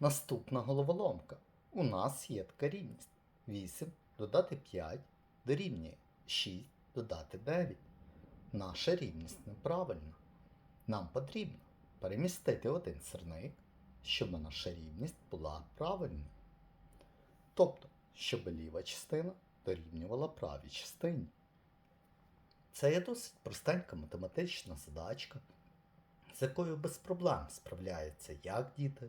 Наступна головоломка. У нас є така рівність. 8 додати 5 дорівнює 6 додати 9. Наша рівність неправильна. Нам потрібно перемістити один сирник, щоб наша рівність була правильною. Тобто, щоб ліва частина дорівнювала правій частині. Це є досить простенька математична задачка, з якою без проблем справляються як діти,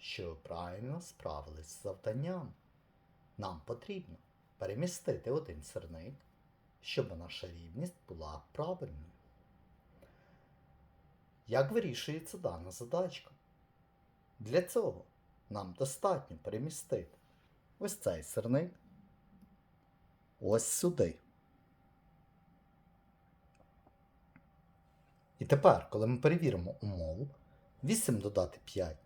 що ви правильно справились з завданням. Нам потрібно перемістити один сирник, щоб наша рівність була правильною. Як вирішується дана задачка? Для цього нам достатньо перемістити ось цей сирник ось сюди. І тепер, коли ми перевіримо умову, 8 додати 5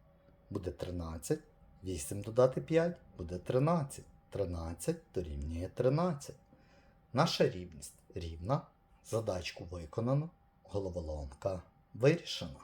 буде 13, 8 додати 5 буде 13. 13 дорівнює 13. Наша рівність рівна. Задачку виконано, головоломка вирішена.